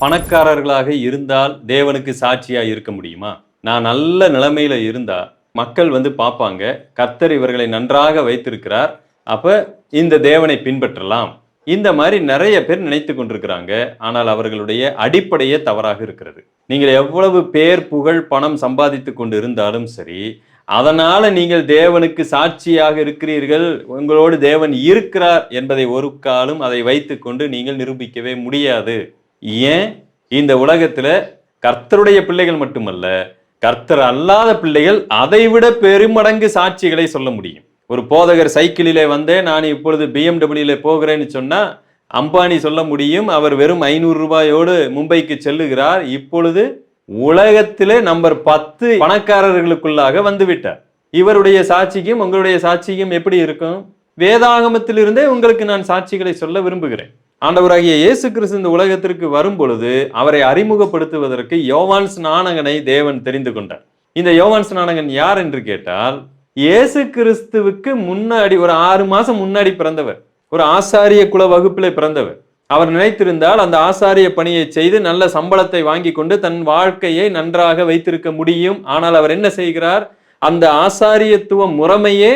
பணக்காரர்களாக இருந்தால் தேவனுக்கு சாட்சியாக இருக்க முடியுமா? நான் நல்ல நிலைமையில் இருந்தா மக்கள் வந்து பார்ப்பாங்க கர்த்தர் இவர்களை நன்றாக வைத்திருக்கிறார் அப்ப இந்த தேவனை பின்பற்றலாம். இந்த மாதிரி நிறைய பேர் நினைத்து கொண்டிருக்கிறாங்க ஆனால் அவர்களுடைய அடிப்படையே தவறாக இருக்கிறது. நீங்கள் எவ்வளவு பேர் புகழ் பணம் சம்பாதித்து கொண்டு இருந்தாலும் சரி அதனால நீங்கள் தேவனுக்கு சாட்சியாக இருக்கிறீர்கள் உங்களோடு தேவன் இருக்கிறார் என்பதை ஒரு காலம் அதை வைத்துக்கொண்டு நீங்கள் நிரூபிக்கவே முடியாது. ஏன் இந்த உலகத்தில் கர்த்தருடைய பிள்ளைகள் மட்டுமல்ல கர்த்தர் அல்லாத பிள்ளைகள் அதைவிட பெருமடங்கு சாட்சிகளை சொல்ல முடியும். ஒரு போதகர் சைக்கிளிலே வந்தே நான் இப்பொழுது பிஎம்டபிள்யூல போகிறேன்னு சொன்னா அம்பானி சொல்ல முடியும் அவர் வெறும் ஐநூறு ரூபாயோடு மும்பைக்கு செல்லுகிறார். இப்பொழுது உலகத்திலே நம்பர் பத்து பணக்காரர்களுக்குள்ளாக வந்துவிட்டார். இவருடைய சாட்சிக்கும் உங்களுடைய சாட்சிக்கும் எப்படி இருக்கும்? வேதாகமத்திலிருந்தே உங்களுக்கு நான் சாட்சிகளை சொல்ல விரும்புகிறேன். ஆண்டவராகிய இயேசு கிறிஸ்து இந்த உலகத்திற்கு வரும் பொழுது அவரை அறிமுகப்படுத்துவதற்கு யோவான் ஸ்நானகனை தேவன் தெரிந்து கொண்டார். இந்த யோவான் ஸ்நானகன் யார் என்று கேட்டால் இயேசு கிறிஸ்துவுக்கு முன்னாடி ஒரு ஆறு மாசம் முன்னாடி பிறந்தவர். ஒரு ஆசாரிய குல வகுப்பிலே பிறந்தவர். அவர் நினைத்திருந்தால் அந்த ஆசாரிய பணியை செய்து நல்ல சம்பளத்தை வாங்கி கொண்டு தன் வாழ்க்கையை நன்றாக வைத்திருக்க முடியும். ஆனால் அவர் என்ன செய்கிறார்? அந்த ஆசாரியத்துவ முறைமையே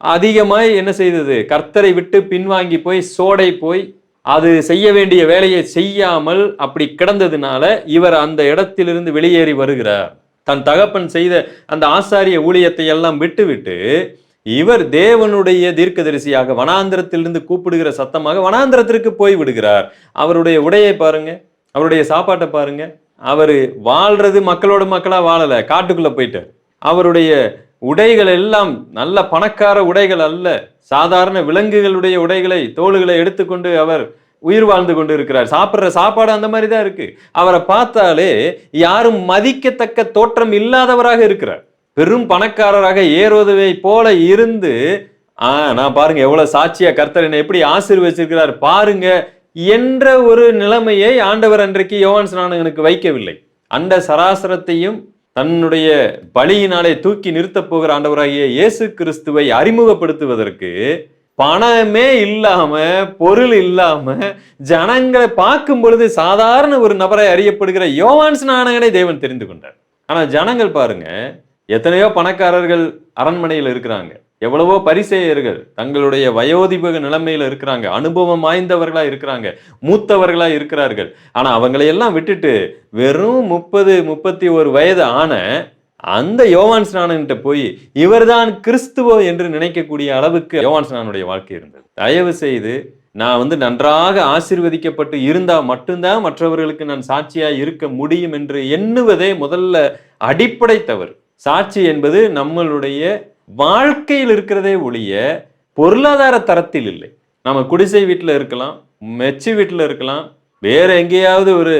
அதிகமாய் என்ன செய்தது? கர்த்தரை விட்டு பின்வாங்கி போய் சோடை போய் அது செய்ய வேண்டிய வேலையை செய்யாமல் அப்படி கிடந்ததுனால இவர் அந்த இடத்திலிருந்து வெளியேறி வருகிறார். தன் தகப்பன் செய்த அந்த ஆசாரிய ஊழியத்தை எல்லாம் விட்டுவிட்டு இவர் தேவனுடைய தீர்க்கதரிசியாக வனாந்திரத்திலிருந்து கூப்பிடுகிற சத்தமாக வனாந்திரத்திற்கு போய் விடுகிறார். அவருடைய உடையை பாருங்க அவருடைய சாப்பாட்டை பாருங்க. அவர் வாழ்றது மக்களோட மக்களா வாழல காட்டுக்குள்ள போயிட்டார். அவருடைய உடைகள் எல்லாம் நல்ல பணக்கார உடைகள் அல்ல. சாதாரண விலங்குகளுடைய உடைகளை தோள்களை எடுத்துக்கொண்டு அவர் உயிர் வாழ்ந்து கொண்டு இருக்கிறார் சாப்பிட்ற சாப்பாடு அந்த மாதிரி தான் இருக்கு. அவரை பார்த்தாலே யாரும் மதிக்கத்தக்க தோற்றம் இல்லாதவராக இருக்கிறார். பெரும் பணக்காரராக ஏறுவதை போல இருந்து ஆ நான் பாருங்க எவ்வளவு சாட்சியா கர்த்தர் என்னை எப்படி ஆசீர்வச்சிருக்கிறார் பாருங்க என்ற ஒரு நிலைமையை ஆண்டவர் அன்றைக்கு யோவான் ஸ்நானகனுக்கு வைக்கவில்லை. அண்ட சராசரத்தையும் தன்னுடைய பலியினாலே தூக்கி நிறுத்தப் போகிற ஆண்டவராகிய இயேசு கிறிஸ்துவை அறிமுகப்படுத்துவதற்கு பணமே இல்லாம பொருள் இல்லாம ஜனங்களை பார்க்கும் பொழுது சாதாரண ஒரு நபரை அறியப்படுகிற யோவான்ஸ் நாணகனை தேவன் தெரிந்து கொண்டார். ஆனா ஜனங்கள் பாருங்க எத்தனையோ பணக்காரர்கள் அரண்மனையில் இருக்கிறாங்க. எவ்வளவோ பரிசேயர்கள் தங்களுடைய வயோதிபக நிலைமையில இருக்கிறாங்க. அனுபவம் வாய்ந்தவர்களா இருக்கிறாங்க. மூத்தவர்களா இருக்கிறார்கள். ஆனா அவங்களையெல்லாம் விட்டுட்டு வெறும் முப்பது முப்பத்தி ஒரு வயது ஆன அந்த யோவான் ஸ்நானன்கிட்ட போய் இவர்தான் கிறிஸ்துவோ என்று நினைக்கக்கூடிய அளவுக்கு யோவான் ஸ்நானுடைய வாழ்க்கை இருந்தது. தயவு செய்து நான் வந்து நன்றாக ஆசிர்வதிக்கப்பட்டு இருந்தால் மட்டும்தான் மற்றவர்களுக்கு நான் சாட்சியாக இருக்க முடியும் என்று எண்ணுவதே முதல்ல அடிப்படை தவறு. சாட்சி என்பது நம்மளுடைய வாழ்க்கையில் இருக்கிறதே ஒழிய பொருளாதார தரத்தில் இல்லை. நம்ம குடிசை வீட்டில் இருக்கலாம் மெச்சு வீட்டில் இருக்கலாம் வேற எங்கேயாவது ஒரு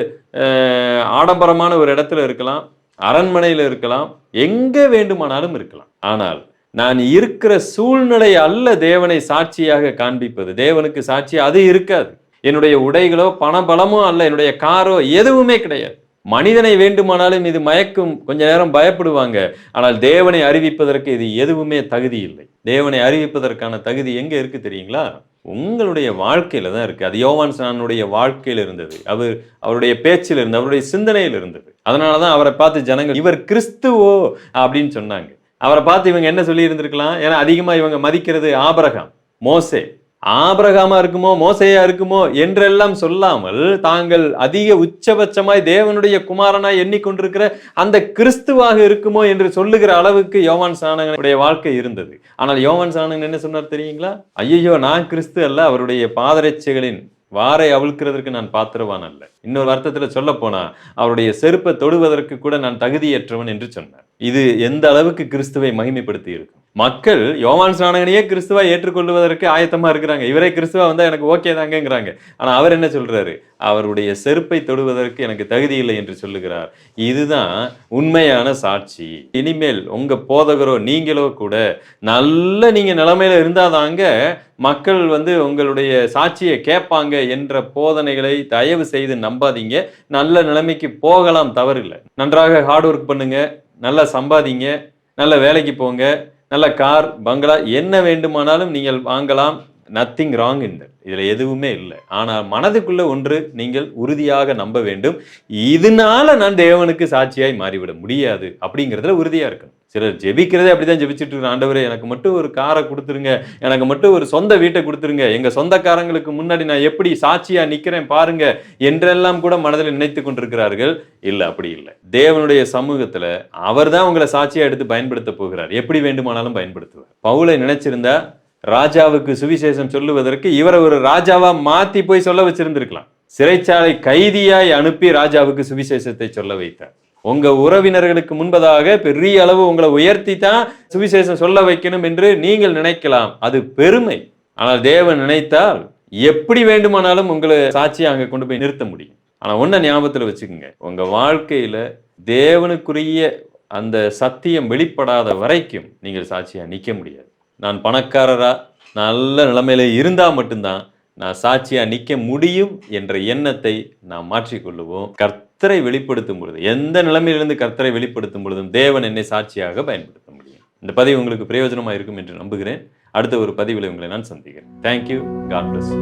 ஆடம்பரமான ஒரு இடத்துல இருக்கலாம் அரண்மனையில் இருக்கலாம் எங்கே வேண்டுமானாலும் இருக்கலாம். ஆனால் நான் இருக்கிற சூழ்நிலை அல்ல தேவனை சாட்சியாக காண்பிப்பது. தேவனுக்கு சாட்சி அது இருக்காது. என்னுடைய உடைகளோ பணபலமோ அல்ல என்னுடைய காரோ எதுவுமே கிடையாது. மனிதனை வேண்டுமானாலும் இது மயக்கும் கொஞ்ச நேரம் பயப்படுவாங்க. ஆனால் தேவனை அறிவிப்பதற்கு இது எதுவுமே தகுதி இல்லை. தேவனை அறிவிப்பதற்கான தகுதி எங்கே இருக்கு தெரியுங்களா? உங்களுடைய வாழ்க்கையில தான் இருக்கு. அது யோவான் ஸ்நானுடைய வாழ்க்கையில் இருந்தது. அவர் அவருடைய பேச்சில் இருந்து அவருடைய சிந்தனையில் இருந்தது. அதனால தான் அவரை பார்த்து ஜனங்கள் இவர் கிறிஸ்துவோ? அப்படின்னு சொன்னாங்க. அவரை பார்த்து இவங்க என்ன சொல்லி இருந்திருக்கலாம் ஏன்னா அதிகமாக இவங்க மதிக்கிறது ஆபரகம் மோசே. ஆபரகாமா இருக்குமோ மோசையா இருக்குமோ என்றெல்லாம் சொல்லாமல் தாங்கள் அதிக உச்சபட்சமாய் தேவனுடைய குமாரனாய் எண்ணிக்கொண்டிருக்கிற அந்த கிறிஸ்துவாக இருக்குமோ என்று சொல்லுகிற அளவுக்கு யோவான் சாணகனுடைய வாழ்க்கை இருந்தது. ஆனால் யோவான் சாணகன் என்ன சொன்னார் தெரியுங்களா? ஐயோ நான் கிறிஸ்து அல்ல அவருடைய பாதரட்சிகளின் வாரை அவிழ்க்கிறதற்கு நான் பாத்திரவான் அல்ல. இன்னொரு அர்த்தத்தில் சொல்ல போனா அவருடைய செருப்பை தொடுவதற்கு கூட நான் தகுதியற்றவன் என்று சொன்னார். இது எந்த அளவுக்கு கிறிஸ்துவை மகிமைப்படுத்தி இருக்கும் மக்கள் யோவான் ஸ்நானகனையே கிறிஸ்துவா ஏற்றுக்கொள்வதற்கு ஆயத்தமா இருக்கிறாங்க. இவரே கிறிஸ்துவா வந்தா எனக்கு ஓகே தாங்கிறாங்க ஆனா அவர் என்ன சொல்றாரு? அவருடைய செருப்பை தொடுவதற்கு எனக்கு தகுதி இல்லை என்று சொல்லுகிறார். இதுதான் உண்மையான சாட்சி. இனிமேல் உங்க போதகரோ நீங்களோ கூட நல்ல நீங்க நிலைமையில இருந்தாதாங்க மக்கள் வந்து உங்களுடைய சாட்சியை கேட்பாங்க என்ற போதனைகளை தயவு செய்து நம்பாதீங்க. நல்ல நிலைமைக்கு போகலாம் தவறில்லை. நன்றாக ஹார்ட் ஒர்க் பண்ணுங்க. நல்லா சம்பாதிங்க. நல்ல வேலைக்கு போங்க. நல்ல கார் பங்களா என்ன வேண்டுமானாலும் நீங்கள் வாங்கலாம். நத்திங் ராங் இந்த இதில் எதுவுமே இல்லை. ஆனால் மனதுக்குள்ள ஒன்று நீங்கள் உறுதியாக நம்ப வேண்டும். இதனால நான் தேவனுக்கு சாட்சியாய் மாறிவிட முடியாது அப்படிங்கிறதுல உறுதியாக இருக்கணும். சிலர் ஜெபிக்கிறதே அப்படிதான் ஜெபிச்சுட்டு இருக்கிற ஆண்டவரே எனக்கு மட்டும் ஒரு காரை கொடுத்துருங்க. எனக்கு மட்டும் ஒரு சொந்த வீட்டை கொடுத்துருங்க. எங்கள் சொந்தக்காரங்களுக்கு முன்னாடி நான் எப்படி சாட்சியாக நிற்கிறேன் பாருங்க என்றெல்லாம் கூட மனதில் நினைத்து கொண்டிருக்கிறார்கள். இல்லை அப்படி இல்லை. தேவனுடைய சமூகத்தில் அவர் தான் உங்களை சாட்சியாக எடுத்து பயன்படுத்த போகிறார். எப்படி வேண்டுமானாலும் பயன்படுத்துவார். பவுலை நினைச்சிருந்தா ராஜாவுக்கு சுவிசேஷம் சொல்லுவதற்கு இவரை ஒரு ராஜாவா மாத்தி போய் சொல்ல வச்சிருந்திருக்கலாம். சிறைச்சாலை கைதியாய் அனுப்பி ராஜாவுக்கு சுவிசேஷத்தை சொல்ல வைத்தார். உங்க உறவினர்களுக்கு முன்பதாக பெரிய அளவு உங்களை உயர்த்தி தான் சுவிசேஷம் சொல்ல வைக்கணும் என்று நீங்கள் நினைக்கலாம். அது பெருமை. ஆனால் தேவன் நினைத்தால் எப்படி வேண்டுமானாலும் உங்களை சாட்சியை அங்க கொண்டு போய் நிறுத்த முடியும். ஆனா ஒன்ன ஞாபகத்துல வச்சுக்கோங்க. உங்க வாழ்க்கையில தேவனுக்குரிய அந்த சத்தியம் வெளிப்படாத வரைக்கும் நீங்கள் சாட்சியா நிக்க முடியாது. நான் பணக்காரராக நல்ல நிலைமையில் இருந்தால் மட்டும்தான் நான் சாட்சியாக நிற்க முடியும் என்ற எண்ணத்தை நாம் மாற்றிக்கொள்ளுவோம். கர்த்தரை வெளிப்படுத்தும் பொழுது எந்த நிலைமையிலிருந்து கர்த்தரை வெளிப்படுத்தும் பொழுதும் தேவன் என்னை சாட்சியாக பயன்படுத்த முடியும். இந்த பதிவு உங்களுக்கு பிரயோஜனமாக இருக்கும் என்று நம்புகிறேன். அடுத்த ஒரு பதிவில் உங்களை நான் சந்திக்கிறேன். Thank you God plus